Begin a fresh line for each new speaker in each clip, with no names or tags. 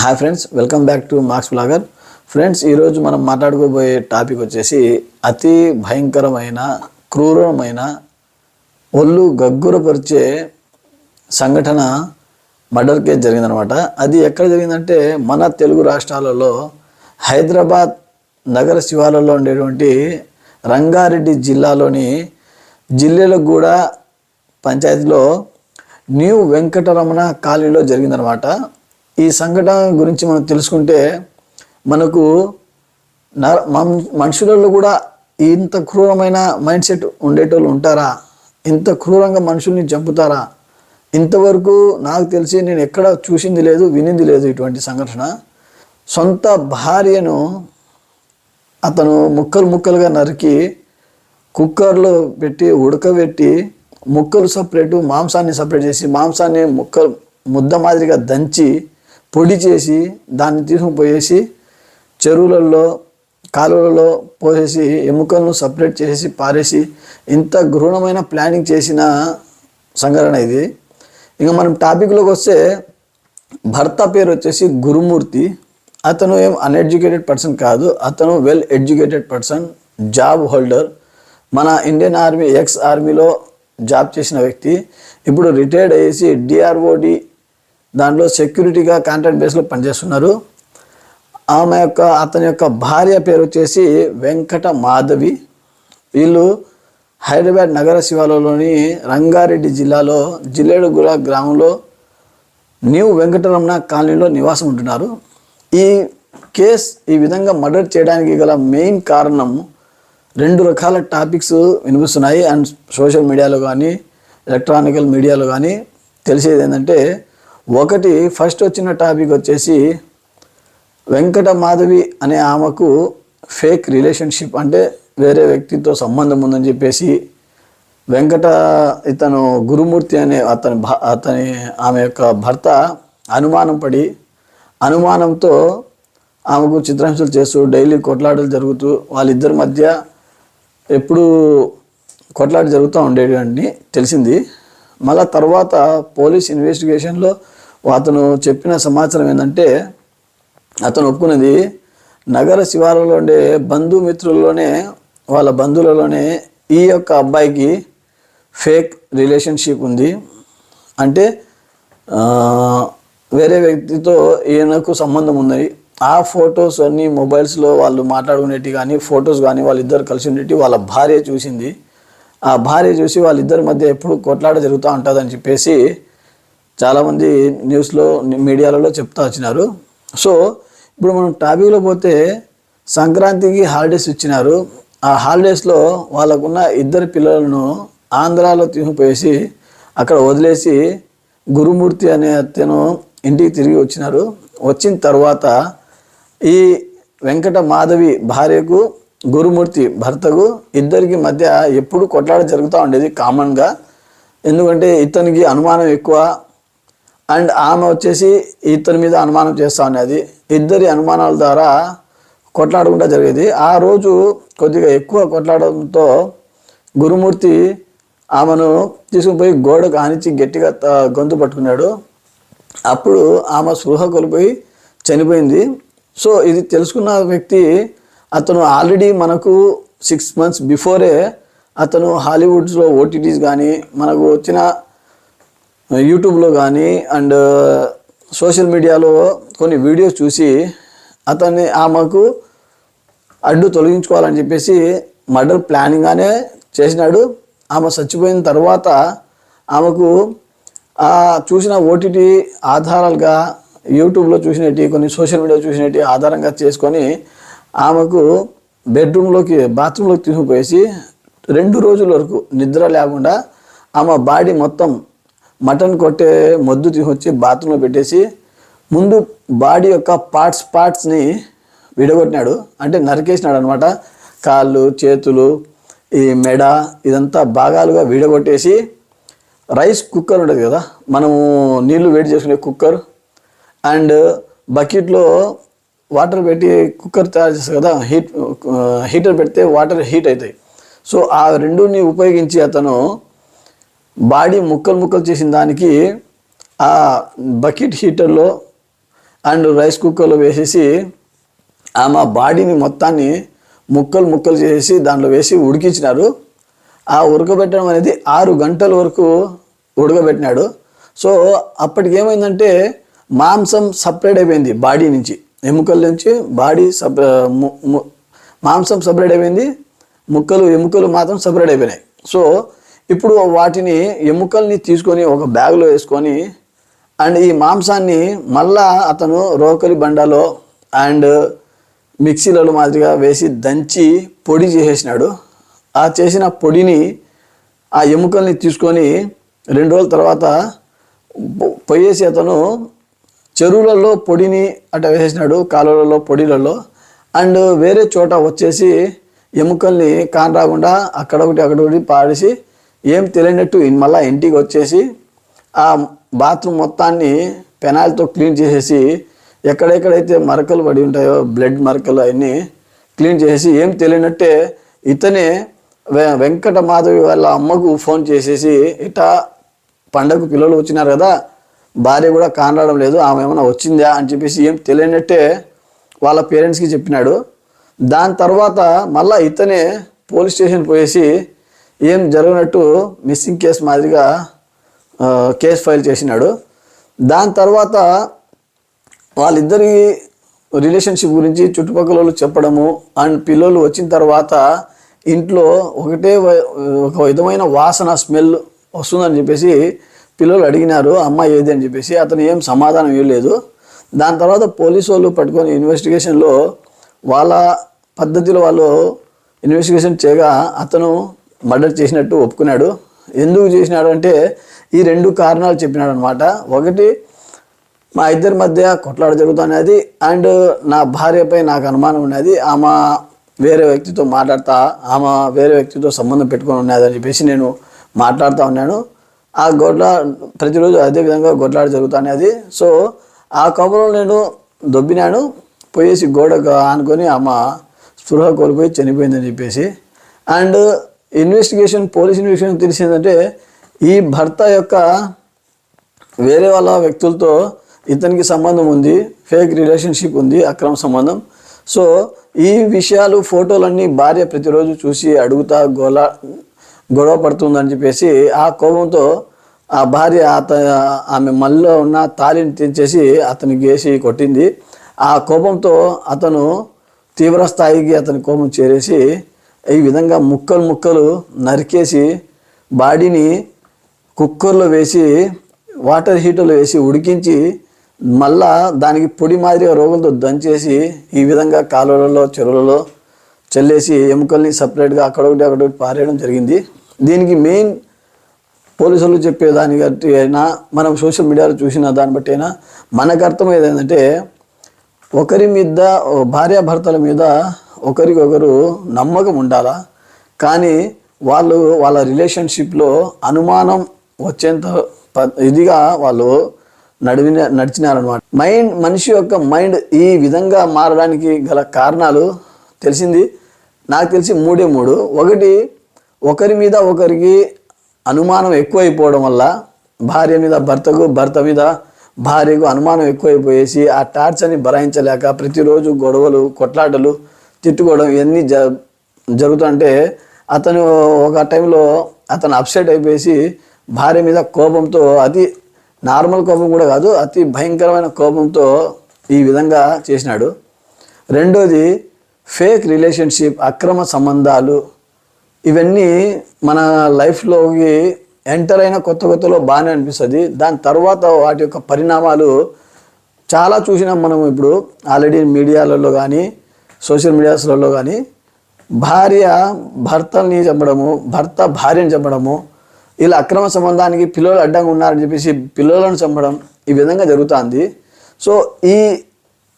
Hi friends welcome back to Marks Blogger. Friends ఈరోజు మనం మాట్లాడుకోబోయే topic వచ్చేసి అతి భయంకరమైన క్రూరమైన ఒళ్ళు గగ్గురపరిచే సంఘటన మర్డర్ కేసు జరిగిందనమాట. అది ఎక్కడ జరిగిందంటే మన తెలుగు రాష్ట్రాలలో హైదరాబాద్ నగర శివాలలో ఉండేటువంటి రంగారెడ్డి జిల్లాలోని జిల్లెలగూడ పంచాయతీలో న్యూ వెంకటరమణ కాలనీలో జరిగిందనమాట. ఈ సంఘటన గురించి మనం తెలుసుకుంటే మనకు న- మనుషులలో కూడా ఇంత క్రూరమైన మైండ్ సెట్ ఉండేటోళ్ళు ఉంటారా? ఇంత క్రూరంగా మనుషుల్ని చంపుతారా? ఇంతవరకు నాకు తెలిసి నేను ఎక్కడ చూసింది లేదు వినింది లేదు ఇటువంటి సంఘటన. సొంత భార్యను అతను ముక్కలు ముక్కలుగా నరికి కుక్కర్లో పెట్టి ఉడకబెట్టి ముక్కలు సపరేటు మాంసాన్ని సపరేట్ చేసి మాంసాన్ని ముక్కలు ముద్ద మాదిరిగా దంచి పొడి చేసి దాన్ని తీసుకుపోయేసి చెరువులలో కాలువలలో పోసేసి ఎముకలను సపరేట్ చేసి పారేసి ఇంత ఘృణమైన ప్లానింగ్ చేసిన సంఘటన ఇది. ఇంకా మనం టాపిక్లోకి వస్తే భర్త పేరు వచ్చేసి గురుమూర్తి. అతను ఏం అన్ఎడ్యుకేటెడ్ పర్సన్ కాదు. అతను well educated person job holder మన ఇండియన్ ఆర్మీ ఎక్స్ ఆర్మీలో జాబ్ చేసిన వ్యక్తి. ఇప్పుడు రిటైర్డ్ అయ్యేసి డిఆర్ఓడి దాంట్లో సెక్యూరిటీగా కాంట్రాక్ట్ బేస్లో పనిచేస్తున్నారు. ఆమె యొక్క అతని యొక్క భార్య పేరు వచ్చేసి వెంకట మాధవి. వీళ్ళు హైదరాబాద్ నగర శివాలలోని రంగారెడ్డి జిల్లాలో జిల్లేడుగుల గ్రామంలో న్యూ వెంకటరమణ కాలనీలో నివాసం ఉంటున్నారు. ఈ కేస్ ఈ విధంగా మర్డర్ చేయడానికి గల మెయిన్ కారణం రెండు రకాల టాపిక్స్ వినిపిస్తున్నాయి. అండ్ సోషల్ మీడియాలో కానీ ఎలక్ట్రానికల్ మీడియాలో కానీ తెలిసేది ఏంటంటే ఒకటి ఫస్ట్ వచ్చిన టాపిక్ వచ్చేసి వెంకట మాధవి అనే ఆమెకు ఫేక్ రిలేషన్షిప్ అంటే వేరే వ్యక్తితో సంబంధం ఉందని చెప్పేసి వెంకట ఇతను గురుమూర్తి అనే అతని భ- అతని ఆమె యొక్క భర్త అనుమానం పడి అనుమానంతో ఆమెకు చిత్రహింసలు చేస్తూ డైలీ కొట్లాటలు జరుగుతూ వాళ్ళిద్దరి మధ్య ఎప్పుడు కొట్లాట జరుగుతూ ఉండేటువంటి తెలిసింది. మళ్ళా తర్వాత పోలీస్ ఇన్వెస్టిగేషన్లో అతను చెప్పిన సమాచారం ఏంటంటే అతను ఒప్పుకున్నది నగర శివారులో ఉండే బంధుమిత్రుల్లోనే వాళ్ళ బంధువులలోనే ఈ యొక్క అబ్బాయికి ఫేక్ రిలేషన్షిప్ ఉంది. అంటే వేరే వ్యక్తితో ఈయనకు సంబంధం ఉన్నాయి ఆ ఫొటోస్ అన్ని మొబైల్స్లో వాళ్ళు మాట్లాడుకునేటి కానీ ఫొటోస్ కానీ వాళ్ళిద్దరు కలిసి ఉండేటి వాళ్ళ భార్య చూసింది. ఆ భార్య చూసి వాళ్ళిద్దరి మధ్య ఎప్పుడు కొట్లాట జరుగుతూ ఉంటుందని చెప్పేసి చాలామంది న్యూస్లో మీడియాలలో చెప్తా వచ్చినారు. సో ఇప్పుడు మనం టాపిక్లో పోతే సంక్రాంతికి హాలిడేస్ ఇచ్చినారు. ఆ హాలిడేస్లో వాళ్ళకున్న ఇద్దరు పిల్లలను ఆంధ్రాలో తీసుకుపోయేసి అక్కడ వదిలేసి గురుమూర్తి అనే అతను ఇంటికి తిరిగి వచ్చినారు. వచ్చిన తర్వాత ఈ వెంకట మాధవి భార్యకు గురుమూర్తి భర్తకు ఇద్దరికి మధ్య ఎప్పుడు కొట్లాడ జరుగుతూ ఉండేది కామన్గా. ఎందుకంటే ఇతనికి అనుమానం ఎక్కువ అండ్ ఆమె వచ్చేసి ఇతని మీద అనుమానం చేస్తా ఉన్నది. ఇద్దరి అనుమానాల ద్వారా కొట్లాడకుండా జరిగేది. ఆ రోజు కొద్దిగా ఎక్కువ కొట్లాడడంతో గురుమూర్తి ఆమెను తీసుకుపోయి గోడకు ఆనిచ్చి గట్టిగా త- గొంతు పట్టుకున్నాడు. అప్పుడు ఆమె స్పృహ కోల్పోయి చనిపోయింది. సో ఇది తెలుసుకున్న వ్యక్తి అతను ఆల్రెడీ మనకు సిక్స్ మంత్స్ బిఫోరే అతను హాలీవుడ్స్లో ఓటీటీస్ కానీ మనకు వచ్చిన యూట్యూబ్లో కానీ అండ్ సోషల్ మీడియాలో కొన్ని వీడియోస్ చూసి అతన్ని ఆమెకు అడ్డు తొలగించుకోవాలని చెప్పేసి మర్డర్ ప్లానింగ్గానే చేసినాడు. ఆమె చచ్చిపోయిన తర్వాత ఆమెకు ఆ చూసిన ఓటీటీ ఆధారాలుగా యూట్యూబ్లో చూసినట్టు కొన్ని సోషల్ మీడియా చూసినట్టు ఆధారంగా చేసుకొని ఆమెకు బెడ్రూమ్లోకి బాత్రూంలోకి తీసుకుపోయేసి రెండు రోజుల వరకు నిద్ర లేకుండా ఆమె బాడీ మొత్తం మటన్ కొట్టే మొద్దు తీసుకొచ్చి బాత్రూంలో పెట్టేసి ముందు బాడీ యొక్క పార్ట్స్ పార్ట్స్ని విడగొట్టినాడు. అంటే నరికేసినాడు అనమాట కాళ్ళు చేతులు ఈ మెడ ఇదంతా భాగాలుగా విడగొట్టేసి రైస్ కుక్కర్ ఉంటుంది కదా మనము నీళ్ళు వేడి చేసుకునే కుక్కర్. అండ్ బకెట్లో వాటర్ పెట్టి కుక్కర్ తయారు చేస్తారు కదా హీట్ హీటర్ పెడితే వాటర్ హీట్ అవుతాయి. సో ఆ రెండుని ఉపయోగించి అతను బాడీ ముక్కలు ముక్కలు చేసిన దానికి ఆ బకెట్ హీటర్లో అండ్ రైస్ కుక్కర్లో వేసేసి ఆమె బాడీని మొత్తాన్ని ముక్కలు ముక్కలు చేసి దాంట్లో వేసి ఉడికించినారు. ఆ ఉడకబెట్టడం అనేది ఆరు గంటల వరకు ఉడకబెట్టినాడు. సో అప్పటికి ఏమైందంటే మాంసం సపరేట్ అయిపోయింది బాడీ నుంచి. ఎముకల నుంచి బాడీ సప మాంసం సపరేట్ అయిపోయింది. ముక్కలు ఎముకలు మాత్రం సపరేట్ అయిపోయినాయి. సో ఇప్పుడు వాటిని ఎముకల్ని తీసుకొని ఒక బ్యాగ్లో వేసుకొని అండ్ ఈ మాంసాన్ని మళ్ళా అతను రోకలి బండలో అండ్ మిక్సీలలో మాదిరిగా వేసి దంచి పొడి చేసేసినాడు. ఆ చేసిన పొడిని ఆ ఎముకల్ని తీసుకొని రెండు రోజుల తర్వాత పొయ్యేసి అతను చెరువులలో పొడిని అట్ట వేసేసినాడు కాలువలలో పొడిలలో. అండ్ వేరే చోట వచ్చేసి ఎముకల్ని కాన్ రాకుండా అక్కడ ఒకటి అక్కడ ఒకటి పాడేసి ఏం తెలియనట్టు మళ్ళీ మళ్ళా ఇంటికి వచ్చేసి ఆ బాత్రూమ్ మొత్తాన్ని పెనాల్తో క్లీన్ చేసేసి ఎక్కడెక్కడైతే మరకలు పడి ఉంటాయో బ్లడ్ మరకలు అవన్నీ క్లీన్ చేసేసి ఏం తెలియనట్టే ఇతనే వెంకట మాధవి వాళ్ళ అమ్మకు ఫోన్ చేసేసి ఇట్లా పండగ పిల్లలు వచ్చినారు కదా భార్య కూడా కానరావడం లేదు ఆమె ఏమైనా వచ్చిందా? అని చెప్పేసి ఏం తెలియనట్టే వాళ్ళ పేరెంట్స్కి చెప్పినాడు. దాని తర్వాత మళ్ళీ ఇతనే పోలీస్ స్టేషన్ పోయేసి ఏం జరగనట్టు మిస్సింగ్ కేసు మాదిరిగా కేసు ఫైల్ చేసినాడు. దాని తర్వాత వాళ్ళిద్దరి రిలేషన్షిప్ గురించి చుట్టుపక్కల వాళ్ళు చెప్పడము అండ్ పిల్లలు వచ్చిన తర్వాత ఇంట్లో ఒకటే ఒక విధమైన వాసన స్మెల్ వస్తుందని చెప్పేసి పిల్లలు అడిగినారు అమ్మ ఏది? అని చెప్పేసి. అతను ఏం సమాధానం ఇవ్వలేదు. దాని తర్వాత పోలీసు వాళ్ళు పట్టుకొని ఇన్వెస్టిగేషన్లో వాళ్ళ పద్ధతిలో వాళ్ళు ఇన్వెస్టిగేషన్ చేయగా అతను మర్డర్ చేసినట్టు ఒప్పుకున్నాడు. ఎందుకు చేసినాడు అంటే ఈ రెండు కారణాలు చెప్పినాడు అనమాట ఒకటి మా ఇద్దరి మధ్య కొట్లాడ జరుగుతున్నది అండ్ నా భార్యపై నాకు అనుమానం ఉన్నది. ఆమె వేరే వ్యక్తితో మాట్లాడతా ఆమె వేరే వ్యక్తితో సంబంధం పెట్టుకొని ఉన్నది అని చెప్పేసి నేను మాట్లాడుతూ ఉన్నాను. ఆ గొడ్ల ప్రతిరోజు అదే విధంగా గొడ్లాట జరుగుతున్నది సో ఆ కోపంలో నేను దొబ్బినాను. పోయేసి గోడకు ఆనుకొని ఆమె స్పృహ కోల్పోయి చనిపోయిందని చెప్పేసి. అండ్ ఇన్వెస్టిగేషన్ పోలీస్ ఇన్వెస్టిగేషన్ తెలిసిందంటే ఈ భర్త యొక్క వేరే వాళ్ళ వ్యక్తులతో ఇతనికి సంబంధం ఉంది ఫేక్ రిలేషన్షిప్ ఉంది అక్రమ సంబంధం. సో ఈ విషయాలు ఫోటోలన్నీ భార్య ప్రతిరోజు చూసి అడుగుతా గోల గొడవ పడుతుందని చెప్పేసి ఆ కోపంతో ఆ భార్య అత ఆమె మళ్ళీ ఉన్న తాలిని తెంచేసి అతను గేసి కొట్టింది. ఆ కోపంతో అతను తీవ్ర స్థాయికి అతని కోపం చేరేసి ఈ విధంగా ముక్కలు ముక్కలు నరికేసి బాడీని కుక్కర్లో వేసి వాటర్ హీటర్లో వేసి ఉడికించి మళ్ళా దానికి పొడి మాదిరిగా రోగంతో దంచేసి ఈ విధంగా కాలువలలో చెరువులలో చల్లేసి ఎముకల్ని సపరేట్గా అక్కడొకటి అక్కడొకటి పారేయడం జరిగింది. దీనికి మెయిన్ పోలీసులు చెప్పే దాన్ని బట్టి అయినా మనం సోషల్ మీడియాలో చూసిన దాన్ని బట్టి అయినా మనకు అర్థం ఏదంటే ఒకరి మీద ఓ భార్యాభర్తల మీద ఒకరికొకరు నమ్మకం ఉండాలా? కానీ వాళ్ళు వాళ్ళ రిలేషన్షిప్లో అనుమానం వచ్చేంత ఇదిగా వాళ్ళు నడివిన నడిచినారనమాట మైండ్ మనిషి యొక్క మైండ్ ఈ విధంగా మారడానికి గల కారణాలు తెలిసింది. నాకు తెలిసి మూడే మూడు. ఒకటి ఒకరి మీద ఒకరికి అనుమానం ఎక్కువైపోవడం వల్ల భార్య మీద భర్తకు భర్త మీద భార్యకు అనుమానం ఎక్కువైపోయేసి ఆ టార్చర్ని భరాయించలేక ప్రతిరోజు గొడవలు కొట్లాటలు తిట్టుకోవడం ఇవన్నీ జ జరుగుతుంటే అతను ఒక టైంలో అతను అప్సెట్ అయిపోయి భార్య మీద కోపంతో అతి నార్మల్ కోపం కూడా కాదు అతి భయంకరమైన కోపంతో ఈ విధంగా చేసినాడు. రెండోది ఫేక్ రిలేషన్షిప్ అక్రమ సంబంధాలు ఇవన్నీ మన లైఫ్లోకి ఎంటర్ అయిన కొత్త కొత్తలో బాగానే అనిపిస్తుంది. దాని తర్వాత వాటి యొక్క పరిణామాలు చాలా చూసినాం మనం ఇప్పుడు. ఆల్రెడీ మీడియాలలో కానీ సోషల్ మీడియాస్లలో కానీ భార్య భర్తల్ని చంపడము భర్త భార్యని చంపడము ఇలా అక్రమ సంబంధానికి పిల్లలు అడ్డంగా ఉన్నారని చెప్పేసి పిల్లలను చంపడం ఈ విధంగా జరుగుతుంది. సో ఈ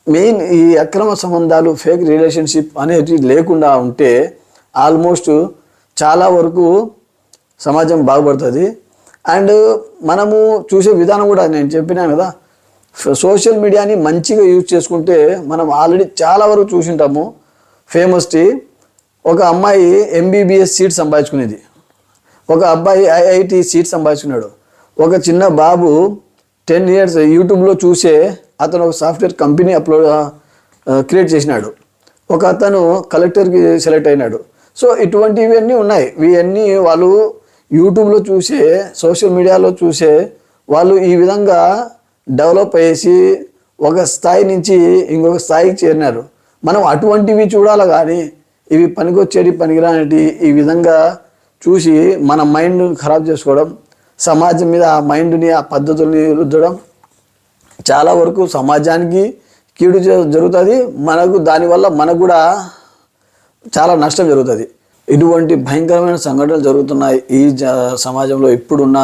మెయిన్ ఈ అక్రమ సంబంధాలు ఫేక్ రిలేషన్షిప్ అనేది లేకుండా ఉంటే ఆల్మోస్ట్ చాలా వరకు సమాజం బాగుపడుతుంది. అండ్ మనము చూసే విధానం కూడా నేను చెప్పినాను కదా సోషల్ మీడియాని మంచిగా యూజ్ చేసుకుంటే మనం ఆల్రెడీ చాలా వరకు చూసింటాము. ఫేమస్టీ ఒక అమ్మాయి ఎంబీబీఎస్ సీట్ సంపాదించుకునేది. ఒక అబ్బాయి ఐఐటి సీట్ సంపాదించుకున్నాడు. ఒక చిన్న బాబు టెన్ ఇయర్స్ యూట్యూబ్లో చూసే అతను ఒక సాఫ్ట్వేర్ కంపెనీ అప్లోడ్ క్రియేట్ చేసినాడు. ఒక అతను కలెక్టర్కి సెలెక్ట్ అయినాడు. సో ఇటువంటివన్నీ ఉన్నాయి. ఇవన్నీ వాళ్ళు యూట్యూబ్లో చూసే సోషల్ మీడియాలో చూసే వాళ్ళు ఈ విధంగా డెవలప్ అయ్యేసి ఒక స్థాయి నుంచి ఇంకొక స్థాయికి చేరినారు. మనం అటువంటివి చూడాలి కానీ ఇవి పనికొచ్చేటి పనికిరానిటి ఈ విధంగా చూసి మన మైండ్ ఖరాబ్ చేసుకోవడం సమాజం మీద ఆ మైండ్ని ఆ పద్ధతుల్ని రుద్దడం చాలా వరకు సమాజానికి కీడు జరుగుతుంది. మనకు దానివల్ల మనకు కూడా చాలా నష్టం జరుగుతుంది. ఇటువంటి భయంకరమైన సంఘటనలు జరుగుతున్నాయి ఈ జ సమాజంలో ఇప్పుడున్న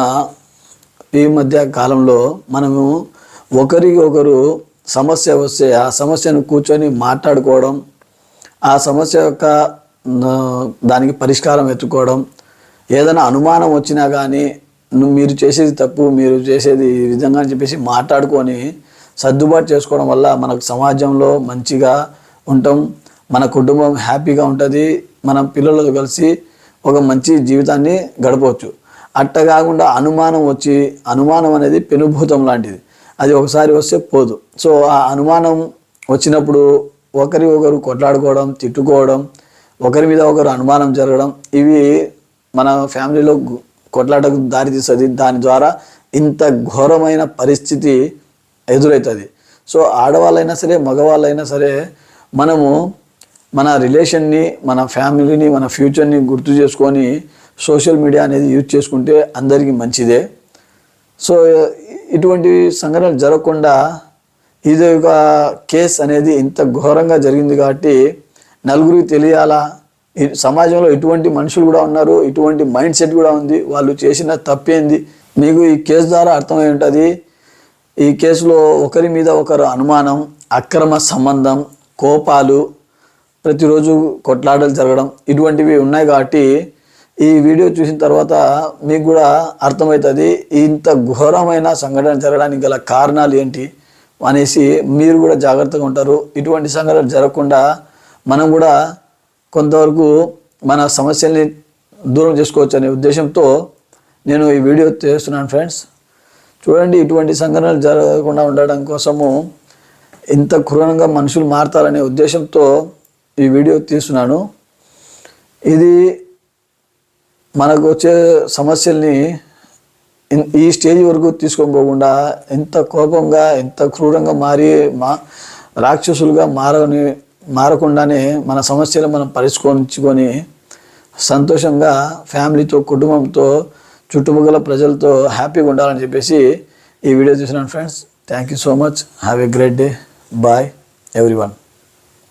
ఈ మధ్య కాలంలో మనము ఒకరికి ఒకరు సమస్య వస్తే ఆ సమస్యను కూర్చొని మాట్లాడుకోవడం ఆ సమస్య యొక్క దానికి పరిష్కారం ఎత్తుకోవడం ఏదైనా అనుమానం వచ్చినా కానీ నువ్వు మీరు చేసేది తప్పు మీరు చేసేది ఈ విధంగా అని చెప్పేసి మాట్లాడుకొని సర్దుబాటు చేసుకోవడం వల్ల మనకు సమాజంలో మంచిగా ఉంటాం. మన కుటుంబం హ్యాపీగా ఉంటుంది. మనం పిల్లలతో కలిసి ఒక మంచి జీవితాన్ని గడపవచ్చు. అట్ట కాకుండా అనుమానం వచ్చి అనుమానం అనేది పెనుభూతం లాంటిది. అది ఒకసారి వస్తే పోదు. సో ఆ అనుమానం వచ్చినప్పుడు ఒకరి ఒకరు కొట్లాడుకోవడం తిట్టుకోవడం ఒకరి మీద ఒకరు అనుమానం జరగడం ఇవి మన ఫ్యామిలీలో కొట్లాటకు దారితీస్తుంది దాని ద్వారా ఇంత ఘోరమైన పరిస్థితి ఎదురవుతుంది సో ఆడవాళ్ళైనా సరే మగవాళ్ళైనా సరే మనము మన రిలేషన్ని మన ఫ్యామిలీని మన ఫ్యూచర్ని గుర్తు చేసుకొని సోషల్ మీడియా అనేది యూజ్ చేసుకుంటే అందరికీ మంచిదే. సో ఇటువంటి సంఘటనలు జరగకుండా ఇది ఒక కేసు అనేది ఇంత ఘోరంగా జరిగింది కాబట్టి నలుగురికి తెలియాలా? ఈ సమాజంలో ఇటువంటి మనుషులు కూడా ఉన్నారు ఇటువంటి మైండ్ సెట్ కూడా ఉంది వాళ్ళు చేసిన తప్పేంది? మీకు ఈ కేసు ద్వారా అర్థమై ఉంటుంది ఈ కేసులో ఒకరి మీద ఒకరు అనుమానం అక్రమ సంబంధం కోపాలు ప్రతిరోజు కొట్లాటలు జరగడం ఇటువంటివి ఉన్నాయి కాబట్టి ఈ వీడియో చూసిన తర్వాత మీకు కూడా అర్థమవుతుంది ఇంత ఘోరమైన సంఘటన జరగడానికి గల కారణాలు ఏంటి అనేసి మీరు కూడా జాగ్రత్తగా ఉంటారు. ఇటువంటి సంఘటనలు జరగకుండా మనం కూడా కొంతవరకు మన సమస్యల్ని దూరం చేసుకోవచ్చు అనే ఉద్దేశంతో నేను ఈ వీడియో చేస్తున్నాను ఫ్రెండ్స్. చూడండి ఇటువంటి సంఘటనలు జరగకుండా ఉండడం కోసము ఇంత క్రూరంగా మనుషులు మారతారనే ఉద్దేశంతో ఈ వీడియో తీస్తున్నాను. ఇది మనకు వచ్చే సమస్యల్ని ఈ స్టేజ్ వరకు తీసుకొని పోకుండా ఎంత కోపంగా ఎంత క్రూరంగా మారి మా రాక్షసులుగా మారని మారకుండానే మన సమస్యలు మనం పరిష్కరించుకొని సంతోషంగా ఫ్యామిలీతో కుటుంబంతో చుట్టుపక్కల ప్రజలతో హ్యాపీగా ఉండాలని చెప్పేసి ఈ వీడియో చూసినాను friends. Thank you so much have a great day bye everyone